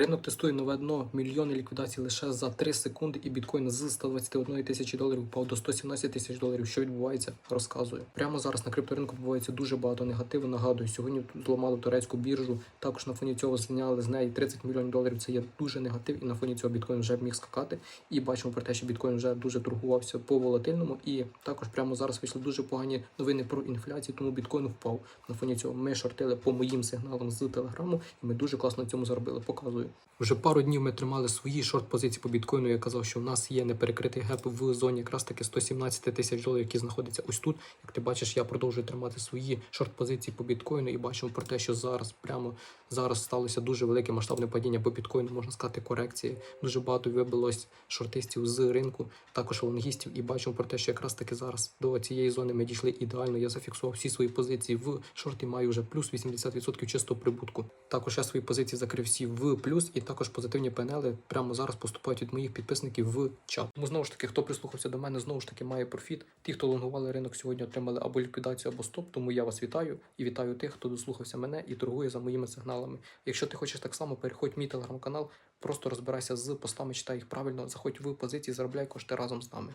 Ринок тестує нове дно, мільйони ліквідацій лише за 3 секунди, і біткоін з 121 тисячі доларів впав до 117 тисяч доларів. Що відбувається, розказую. Прямо зараз на крипторинку відбувається дуже багато негативу. Нагадую, сьогодні зламали турецьку біржу. Також на фоні цього зняли з неї 30 мільйонів доларів. Це є дуже негатив, і на фоні цього біткоін вже міг скакати. І бачимо про те, що біткоін вже дуже торгувався по волатильному. І також прямо зараз вийшли дуже погані новини про інфляцію, тому біткоін впав. На фоні цього ми шортили по моїм сигналам з телеграму, і ми дуже класно на цьому заробили. Показую. Вже пару днів ми тримали свої шорт-позиції по біткоїну. Я казав, що в нас є неперекритий геп в зоні якраз таки 117 тисяч доларів, які знаходяться ось тут. Як ти бачиш, я продовжую тримати свої шорт-позиції по біткоїну і бачимо про те, що зараз прямо зараз сталося дуже велике масштабне падіння по біткоїну, можна сказати, корекції. Дуже багато вибилось шортистів з ринку, також лонгістів, і бачимо про те, що якраз таки зараз до цієї зони ми дійшли ідеально. Я зафіксував всі свої позиції в шорті, маю вже плюс 80% чистого прибутку. Також я свої позиції закрив всі в плюс, і також позитивні пенели прямо зараз поступають від моїх підписників в чат. Тому знову ж таки, хто прислухався до мене, знову ж таки має профіт. Ті, хто лонгували ринок сьогодні, отримали або ліквідацію, або стоп. Тому я вас вітаю і вітаю тих, хто дослухався мене і торгує за моїми сигналами. Якщо ти хочеш так само, переходь мій телеграм-канал, просто розбирайся з постами, читай їх правильно, заходь в позиції, заробляй кошти разом з нами.